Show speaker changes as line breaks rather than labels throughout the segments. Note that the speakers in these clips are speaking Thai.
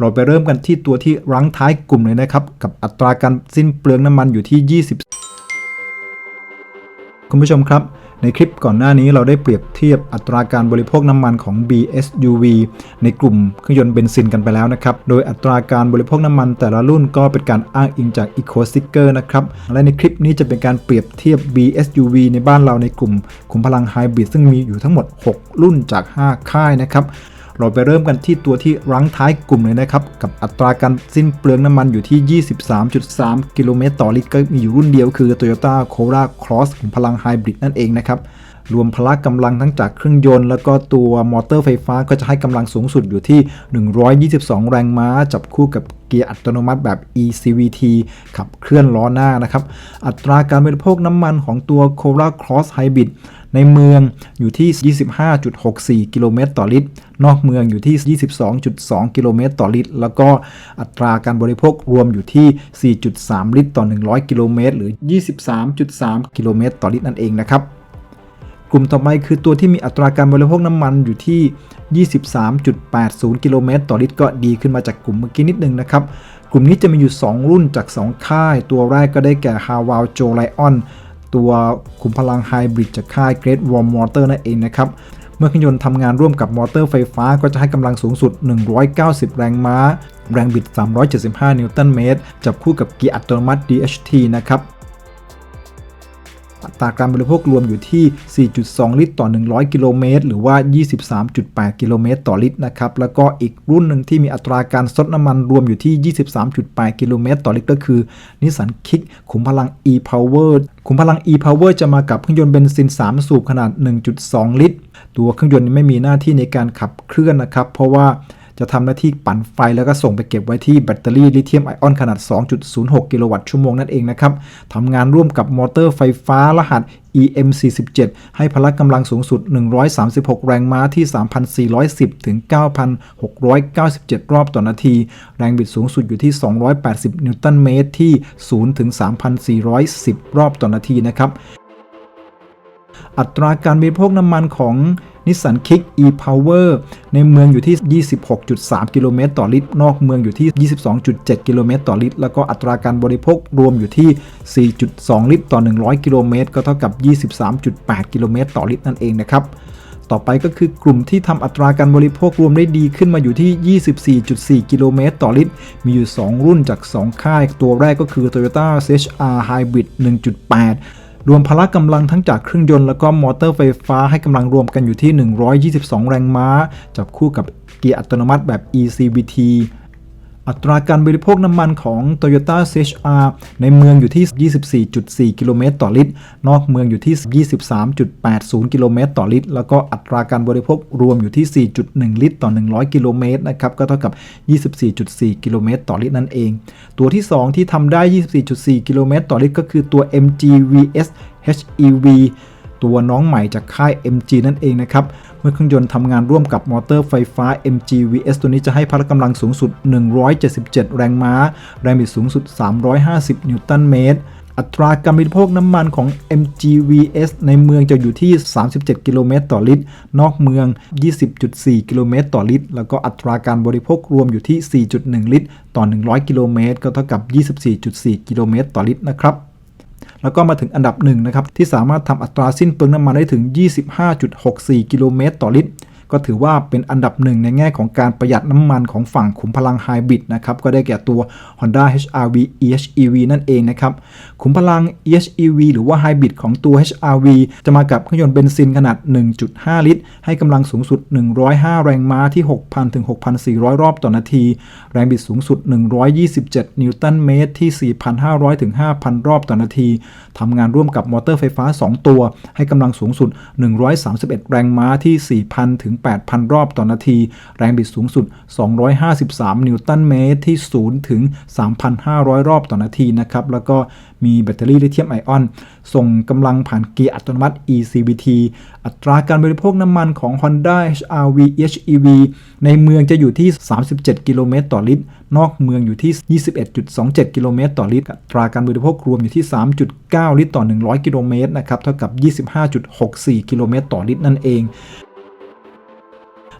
เราไปเริ่มกันที่ตัวที่รั้งท้ายกลุ่มเลยนะครับ กับอัตราการสิ้นเปลืองน้ำมันอยู่ที่ 20 คุณผู้ชมครับ ในคลิปก่อนหน้านี้เราได้เปรียบเทียบอัตราการบริโภคน้ำมันของ BSUV ในกลุ่มเครื่องยนต์เบนซินกันไปแล้วนะครับ โดยอัตราการบริโภคน้ำมันแต่ละรุ่นก็เป็นการอ้างอิงจาก Eco Sticker นะครับ และในคลิปนี้จะเป็นการเปรียบเทียบ BSUV ในบ้านเราในกลุ่มขุมพลังไฮบริดซึ่งมีอยู่ทั้งหมด 6 รุ่นจาก 5 ค่ายนะครับ เราไปเริ่มกันที่ตัวที่รั้งท้ายกลุ่มเลยนะครับ กับอัตราการสิ้นเปลืองน้ำมันอยู่ที่ 23.3 กิโลเมตรต่อลิตรก็มีอยู่รุ่นเดียวคือ Toyota Corolla Cross ของพลังไฮบริดนั่นเองนะครับ รวมพละกำลังทั้งจากเครื่องยนต์ แล้วก็ตัวมอเตอร์ไฟฟ้าก็จะให้กำลังสูงสุดอยู่ที่ 122 แรงม้า จับคู่กับเกียร์อัตโนมัติแบบ eCVT ขับเคลื่อนล้อหน้านะครับ อัตราการบริโภคน้ำมันของตัว Corolla Cross Hybrid ในเมืองอยู่ที่ 25.64 กิโลเมตรต่อลิตร นอกเมืองอยู่ที่ 22.2 กิโลเมตรต่อลิตร แล้วก็อัตราการบริโภครวมอยู่ที่ 4.3 ลิตรต่อ 100 กิโลเมตร หรือ 23.3 กิโลเมตรต่อลิตรนั่นเองนะครับ กลุ่มต่อไปคือตัวที่มีอัตราการบริโภคน้ำมันอยู่ที่ 23.80 กิโลเมตรต่อลิตรก็ดีขึ้นมาจากกลุ่มเมื่อกี้นิดนึงนะครับ กลุ่มนี้จะมีอยู่ 2 รุ่นจาก 2 ค่าย ตัวแรกก็ได้แก่ h a w a l j o Lion ตัวขุมพลังไฮบริดจากค่าย Great Wall Motor นั่นเองนะครับ เมื่อเครื่องยนต์ทำงานร่วมกับมอเตอร์ไฟฟ้าก็จะให้กำลังสูงสุด 190 แรงม้า แรงบิด 375 นิวตันเมตร จับคู่กับเกียร์อัตโนมัติ DHT นะครับ อัตราการบริโภครวมอยู่ที่ 4.2 ลิตรต่อ 100 กิโลเมตร หรือว่า 23.8 กิโลเมตรต่อลิตรนะครับ แล้วก็อีกรุ่นหนึ่งที่มีอัตราการซดน้ำมันรวมอยู่ที่ 23.8 กิโลเมตรต่อลิตรก็คือ นิสสันคิกขุมพลัง e-power ขุมพลัง e-power จะมากับเครื่องยนต์เบนซิน 3 สูบขนาด 1.2 ลิตร ตัวเครื่องยนต์ไม่มีหน้าที่ในการขับเคลื่อนนะครับ เพราะว่า จะทำหน้าที่ปั่นไฟแล้วก็ส่งไปเก็บไว้ที่แบตเตอรี่ลิเธียมไอออนขนาด 2.06 กิโลวัตต์ชั่วโมงนั่นเองนะครับทำงานร่วมกับมอเตอร์ไฟฟ้ารหัส EM47 ให้พละกำลังสูงสุด 136 แรงม้าที่ 3,410 ถึง 9,697 รอบต่อนาที แรงบิดสูงสุดอยู่ที่ 280 นิวตันเมตรที่ 0 ถึง 3,410 รอบต่อนาทีนะครับ อัตราการบริโภคน้ำมันของ นิสสันคิก e-power ในเมืองอยู่ที่ 26.3 กิโลเมตรต่อลิตร นอกเมืองอยู่ที่ 22.7 กิโลเมตรต่อลิตร แล้วก็อัตราการบริโภครวมอยู่ที่ 4.2 ลิตรต่อ 100 กิโลเมตร ก็เท่ากับ 23.8 กิโลเมตรต่อลิตรนั่นเองนะครับต่อไปก็คือกลุ่มที่ทำอัตราการบริโภครวมได้ดีขึ้นมาอยู่ที่ 24.4 กิโลเมตรต่อลิตร มีอยู่ 2 รุ่นจาก 2 ค่าย ตัวแรกก็คือ Toyota CHR Hybrid 1.8 รวมพละกำลังทั้งจากเครื่องยนต์แล้วก็มอเตอร์ไฟฟ้าให้กำลังรวมกันอยู่ที่ 122 แรงม้า จับคู่กับเกียร์อัตโนมัติแบบ eCVT อัตราการบริโภคน้ำมันของ Toyota CHR ในเมืองอยู่ที่ 24.4 กิโลเมตรต่อลิตร นอกเมืองอยู่ที่ 23.80 กิโลเมตรต่อลิตร แล้วก็อัตราการบริโภครวมอยู่ที่ 4.1 ลิตรต่อ 100 กิโลเมตรนะครับ ก็เท่ากับ 24.4 กิโลเมตรต่อลิตรนั่นเอง ตัวที่ 2 ที่ทำได้ 24.4 กิโลเมตรต่อลิตร ก็คือตัว MG VS HEV ตัวน้องใหม่จากค่าย MG นั่นเองนะครับ เมื่อเครื่องยนต์ทำงานร่วมกับมอเตอร์ไฟฟ้า MG VS ตัวนี้จะให้พละกำลังสูงสุด 177 แรงม้า แรงบิดสูงสุด 350 นิวตันเมตรอัตราการบริโภคน้ำมันของ MG VS ในเมืองจะอยู่ที่ 37 กิโลเมตรต่อลิตร นอกเมือง 20.4 กิโลเมตรต่อลิตร แล้วก็อัตราการบริโภครวมอยู่ที่ 4.1 ลิตร ต่อ 100 กิโลเมตร ก็เท่ากับ 24.4 กิโลเมตรต่อลิตรนะครับ แล้วก็มาถึงอันดับหนึ่งนะครับที่สามารถทำอัตราสิ้นเปลืองน้ำมันได้ถึง 25.64 กิโลเมตรต่อลิตร ก็ถือว่าเป็นอันดับหนึ่งในแง่ของการประหยัดน้ำมันของฝั่งขุมพลังไฮบริดนะครับก็ได้แก่ตัว Honda HRV EHEV นั่นเองนะครับขุมพลัง EHEV หรือว่าไฮบริดของตัว HRV จะมากับเครื่องยนต์เบนซินขนาด 1.5 ลิตร ให้กำลังสูงสุด 105 แรงม้าที่ 6,000ถึง6,400 รอบต่อนาที แรงบิดสูงสุด 127 นิวตันเมตรที่ 4,500ถึง5,000 รอบต่อนาทีทำงานร่วมกับมอเตอร์ไฟฟ้า 2 ตัว ให้กำลังสูงสุด 131 แรงม้าที่ 4,000ถึง8,000 รอบต่อนาที แรงบิดสูงสุด 253 นิวตันเมตรที่ 0 ถึง 3,500 รอบต่อนาทีนะครับ แล้วก็มีแบตเตอรี่ลิเธียมไอออน ส่งกำลังผ่านเกียร์อัตโนมัติ eCVT อัตราการบริโภคน้ำมันของ Honda HRV HEV ในเมืองจะอยู่ที่ 37 กิโลเมตรต่อลิตร นอกเมืองอยู่ที่ 21.27 กิโลเมตรต่อลิตร อัตราการบริโภครวมอยู่ที่ 3.9 ลิตรต่อ 100 กิโลเมตรนะครับ เท่ากับ 25.64 กิโลเมตรต่อลิตรนั่นเอง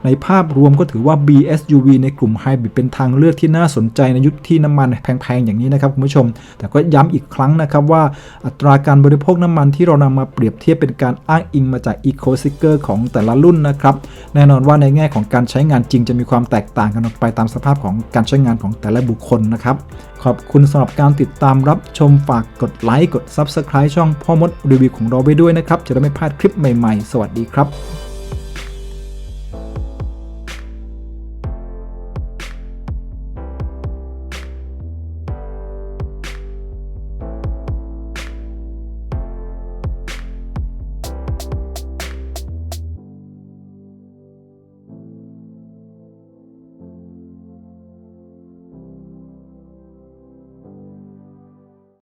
ในภาพรวมก็ถือว่า BSUV ในกลุ่มไฮบริดเป็นทางเลือกที่น่าสนใจในยุคที่น้ำมันแพงๆอย่างนี้นะครับคุณผู้ชม แต่ก็ย้ำอีกครั้งนะครับว่าอัตราการบริโภคน้ำมันที่เรานำมาเปรียบเทียบเป็นการอ้างอิงมาจาก Eco s i c e r ของแต่ละรุ่นนะครับ แน่นอนว่าในแง่ของการใช้งานจริงจะมีความแตกต่างกันออกไปตามสภาพของการใช้งานของแต่ละบุคคลนะครับขอบคุณสำหรับการติดตามรับชมฝากกดไลค์กด Subscribe ช่องพ่อมดรีวิวของเราไว้ด้วยนะครับจะได้ไม่พลาดคลิปใหม่ๆ สวัสดีครับ